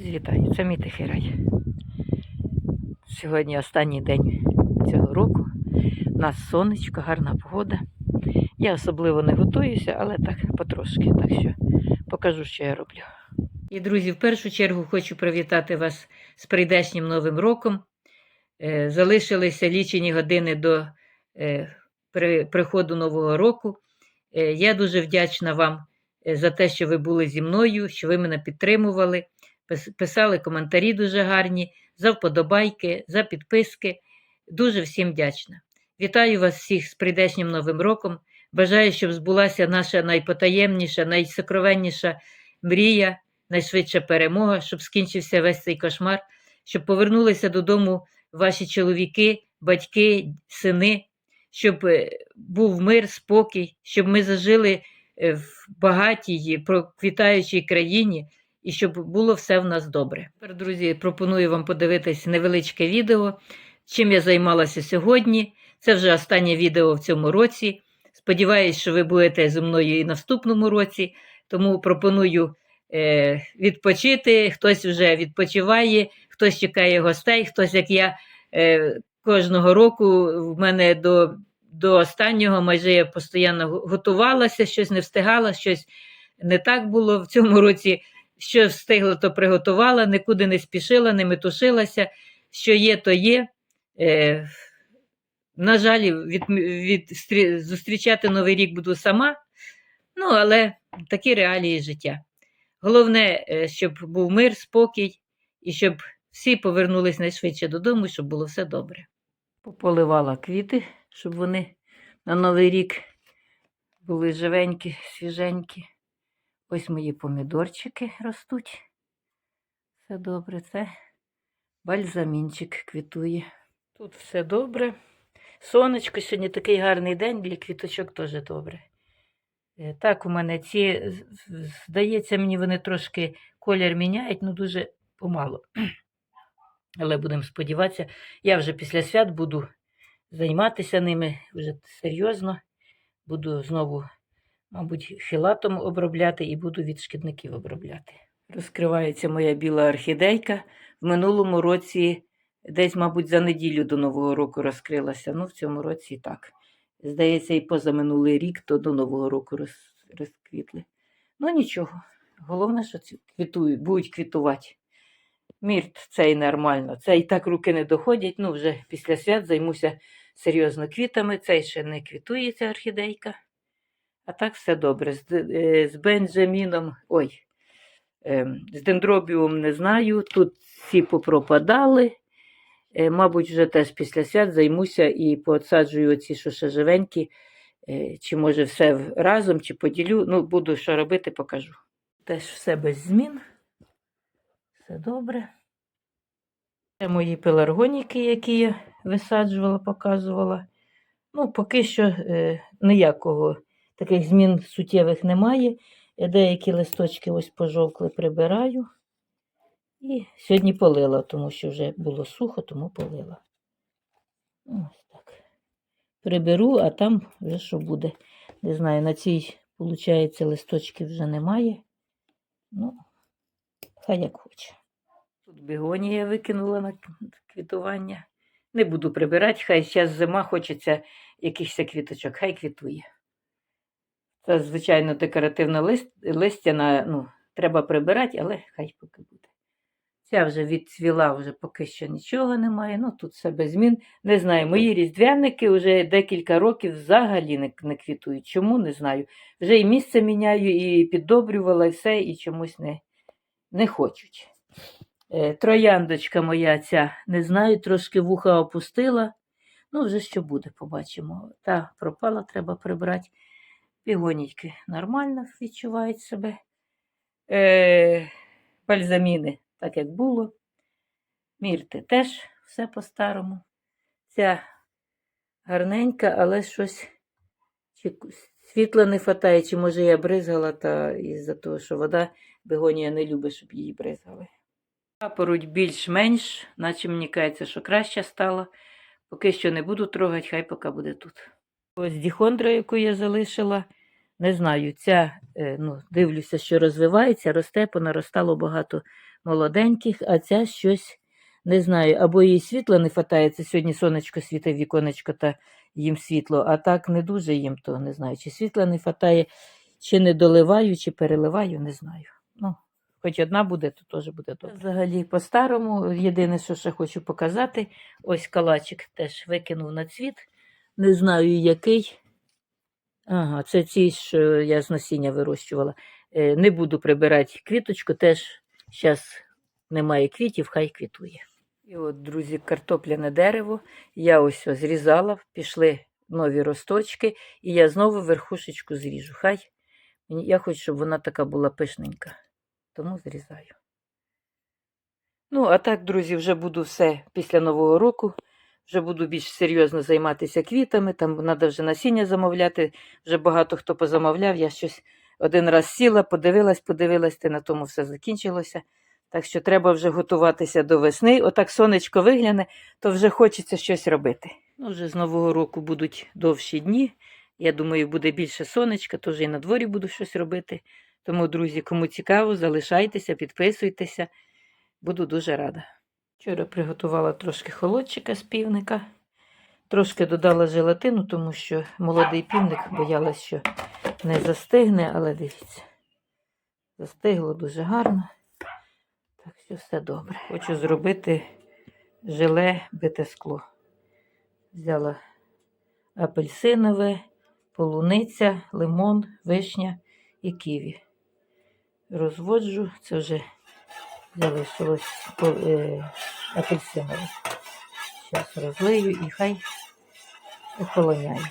Вітаю, це мій тихий рай. Сьогодні останній день цього року. У нас сонечко, гарна погода. Я особливо не готуюся, але так потрошки. Так що покажу, що я роблю. І, друзі, в першу чергу хочу привітати вас з прийдешнім Новим роком. Е, Залишилися лічені години до е, приходу Нового року. Е, Я дуже вдячна вам за те, що ви були зі мною, що ви мене підтримували писали коментарі дуже гарні, за вподобайки, за підписки. Дуже всім вдячна. Вітаю вас всіх з прийдешнім Новим роком. Бажаю, щоб збулася наша найпотаємніша, найсокровенніша мрія, найшвидша перемога, щоб скінчився весь цей кошмар, щоб повернулися додому ваші чоловіки, батьки, сини, щоб е, був мир, спокій, щоб ми зажили е, в багатій, проквітаючій країні і щоб було все в нас добре. Тепер, друзі, пропоную вам подивитись невеличке відео, чим я займалася сьогодні. Це вже останнє відео в цьому році. Сподіваюсь, що ви будете зі мною і наступному році, тому пропоную е, відпочити. Хтось вже відпочиває, хтось чекає гостей, хтось, як я е, кожного року, в мене до, до останнього майже я постійно готувалася, щось не встигала, щось не так було в цьому році що встигла, то приготувала, нікуди не спішила, не метушилася. Що є, то є. Е, на жаль, від, від, стрі- зустрічати Новий рік буду сама, ну, але такі реалії життя. Головне, е, щоб був мир, спокій і щоб всі повернулись найшвидше додому, щоб було все добре. Пополивала квіти, щоб вони на Новий рік були живенькі, свіженькі. Ось мої помідорчики ростуть. Все добре, це бальзамінчик квітує. Тут все добре. Сонечко, сьогодні такий гарний день, для квіточок теж добре. Е, Так, у мене ці, здається, мені вони трошки колір міняють, ну дуже помало. Але будемо сподіватися, я вже після свят буду займатися ними вже серйозно. Буду знову мабуть, філатом обробляти і буду від шкідників обробляти. Розкривається моя біла орхідейка. В минулому році, десь, мабуть, за неділю до Нового року розкрилася. Ну, в цьому році так. Здається, і позаминулий рік, то до Нового року роз, розквітли. Ну, нічого. Головне, що квітують, будуть квітувати. Мірт, це і нормально. Це і так руки не доходять. Ну, вже після свят займуся серйозно квітами. Цей ще не квітує, ця орхідейка. А так все добре. З, е, з Бенджаміном, ой, ем, з дендробіум не знаю. Тут всі попропадали. Е, Мабуть, вже теж після свят займуся і поотсаджую оці, що ще живенькі. Е, Чи може все разом, чи поділю. Ну, буду що робити, покажу. Теж все без змін. Все добре. Це мої пеларгоніки, які я висаджувала, показувала. Ну, поки що е, ніякого таких змін суттєвих немає. Я деякі листочки ось пожовкли, прибираю. І сьогодні полила, тому що вже було сухо, тому полила. Ось так. Приберу, а там вже що буде. Не знаю, на цій, виходить, листочків вже немає. Ну, хай як хоче. Тут бігонія викинула на квітування. Не буду прибирати, хай зараз зима, хочеться якихось квіточок, хай квітує. Це, звичайно, декоративна лист, листя, на, ну, треба прибирати, але хай поки буде. Ця вже відцвіла, вже поки що нічого немає. Ну, тут все без змін. Не знаю, мої різдвяники вже декілька років взагалі не, не квітують. Чому, не знаю. Вже і місце міняю, і піддобрювала, все, і чомусь не, не хочуть. Е, Трояндочка моя ця, не знаю, трошки вуха опустила. Ну, вже що буде, побачимо. Та пропала, треба прибрати. Пігонічки нормально відчувають себе. Е, бальзаміни, так як було. Мірти теж все по-старому. Ця гарненька, але щось чи світла не хватає, чи може я бризгала, та із-за того, що вода бегонія не любить, щоб її бризгали. Папороть більш-менш, наче мені кажеться, що краще стало. Поки що не буду трогати, хай поки буде тут. Ось діхондра, яку я залишила. Не знаю, ця, е, ну, дивлюся, що розвивається, росте, понаростало багато молоденьких, а ця щось не знаю, або їй світла не вистачає, це сьогодні сонечко світить віконечко та їм світло, а так не дуже їм, то не знаю, чи світла не вистачає, чи не доливаю, чи переливаю, не знаю. Ну, хоч одна буде, то теж буде добре. Взагалі, по-старому, єдине, що ще хочу показати, ось калачик теж викинув на цвіт. Не знаю, який. Ага, це ті, що я з насіння вирощувала. Е, Не буду прибирати квіточку, теж зараз немає квітів, хай квітує. І от, друзі, картопляне дерево. Я ось зрізала, пішли нові росточки, і я знову верхушечку зріжу. Хай я хочу, щоб вона така була пишненька. Тому зрізаю. Ну, а так, друзі, вже буду все після Нового року. Вже буду більш серйозно займатися квітами. Там треба вже насіння замовляти. Вже багато хто позамовляв. Я щось один раз сіла, подивилась, подивилась, та на тому все закінчилося. Так що треба вже готуватися до весни. Отак сонечко вигляне, то вже хочеться щось робити. Ну, вже з Нового року будуть довші дні. Я думаю, буде більше сонечка, тож і на дворі буду щось робити. Тому, друзі, кому цікаво, залишайтеся, підписуйтеся. Буду дуже рада. Вчора приготувала трошки холодчика з півника. Трошки додала желатину, тому що молодий півник боялась, що не застигне, але дивіться, застигло дуже гарно. Так що все добре. Хочу зробити желе бите скло. Взяла апельсинове, полуниця, лимон, вишня і ківі. Розводжу, це вже залишилось е, апельсинове. Зараз розлию і хай охолоняє.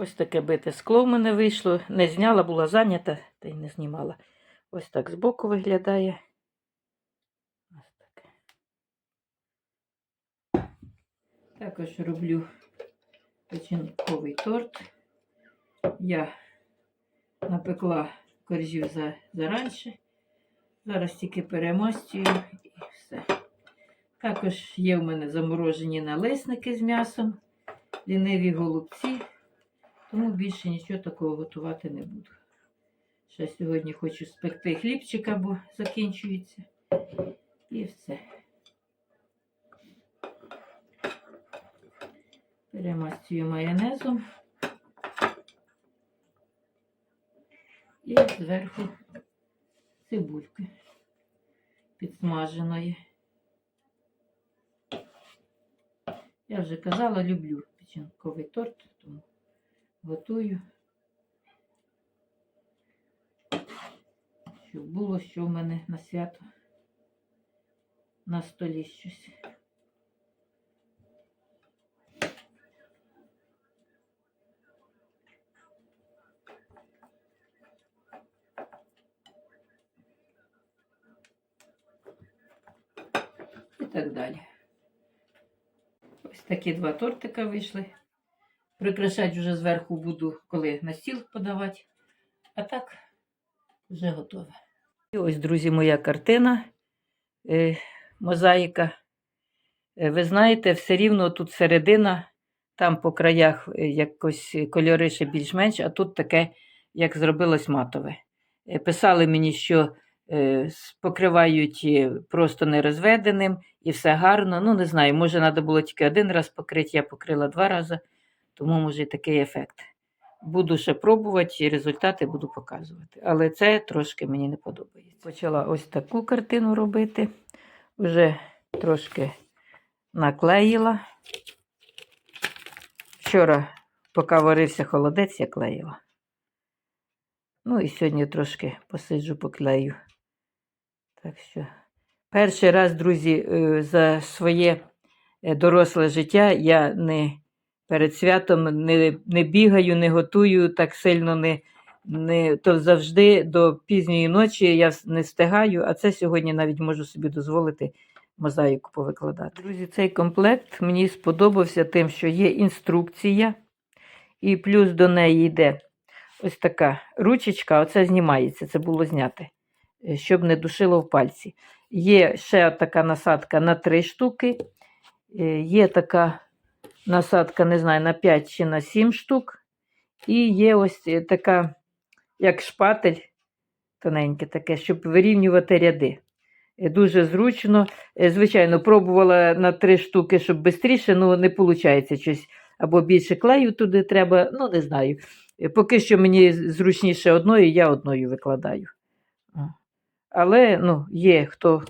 Ось таке бите скло в мене вийшло. Не зняла, була зайнята, та й не знімала. Ось так збоку виглядає. Ось таке. Також роблю печінковий торт. Я напекла коржів за, заранше. Зараз тільки перемастюю і все. Також є в мене заморожені налисники з м'ясом, ліниві голубці, тому більше нічого такого готувати не буду. Ще сьогодні хочу спекти хлібчика, бо закінчується. І все. Перемастюю майонезом. І зверху цибульки підсмаженої. Я вже казала, люблю печінковий торт, тому готую. Щоб було що в мене на свято на столі щось. І так далі. Ось такі два тортика вийшли. Прикрашати вже зверху буду, коли на стіл подавати. А так вже готове. І ось, друзі, моя картина, е, мозаїка. Е, ви знаєте, все рівно тут середина, там по краях е, якось кольори ще більш-менш, а тут таке, як зробилось матове. Писали мені, що покривають е, просто нерозведеним і все гарно. Ну, не знаю, може, треба було тільки один раз покрити, я покрила два рази, тому може і такий ефект. Буду ще пробувати і результати буду показувати. Але це трошки мені не подобається. Почала ось таку картину робити. Вже трошки наклеїла. Вчора, поки варився холодець, я клеїла. Ну і сьогодні трошки посиджу, поклею. Так що, перший раз, друзі, е, за своє е, доросле життя я не перед святом не, не бігаю, не готую так сильно, не, не, то завжди до пізньої ночі я не встигаю, а це сьогодні навіть можу собі дозволити мозаїку повикладати. Друзі, цей комплект мені сподобався тим, що є інструкція, і плюс до неї йде ось така ручечка, оце знімається, це було зняте, е, щоб не душило в пальці. Є ще така насадка на три штуки, е, є така насадка, не знаю, на 5 чи на 7 штук. І є ось е, така, як шпатель, тоненьке таке, щоб вирівнювати ряди. Е, Дуже зручно. Е, Звичайно, пробувала на три штуки, щоб швидше, ну не виходить щось. Або більше клею туди треба, ну не знаю. Е, Поки що мені зручніше одною, я одною викладаю. Але ну, є хто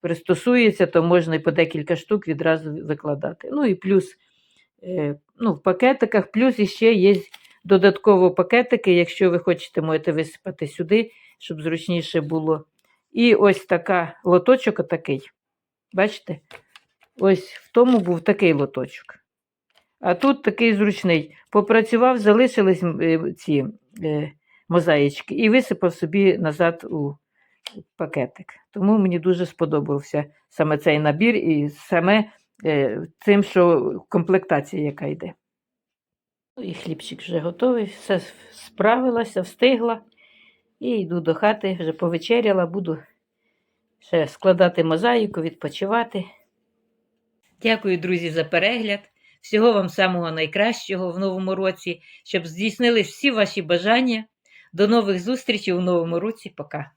пристосується, то можна і по декілька штук відразу викладати. Ну і плюс е, ну, в пакетиках, плюс іще є додатково пакетики, якщо ви хочете, можете висипати сюди, щоб зручніше було. І ось така лоточок отакий. Бачите? Ось в тому був такий лоточок. А тут такий зручний. Попрацював, залишились е, ці е, мозаїчки і висипав собі назад у пакетик. Тому мені дуже сподобався саме цей набір і саме е, тим, що комплектація, яка йде. Ну, І хлібчик вже готовий, все справилася, встигла. І йду до хати, вже повечеряла, буду ще складати мозаїку, відпочивати. Дякую, друзі, за перегляд. Всього вам самого найкращого в новому році, щоб здійснились всі ваші бажання. До нових зустрічей у новому році. Пока.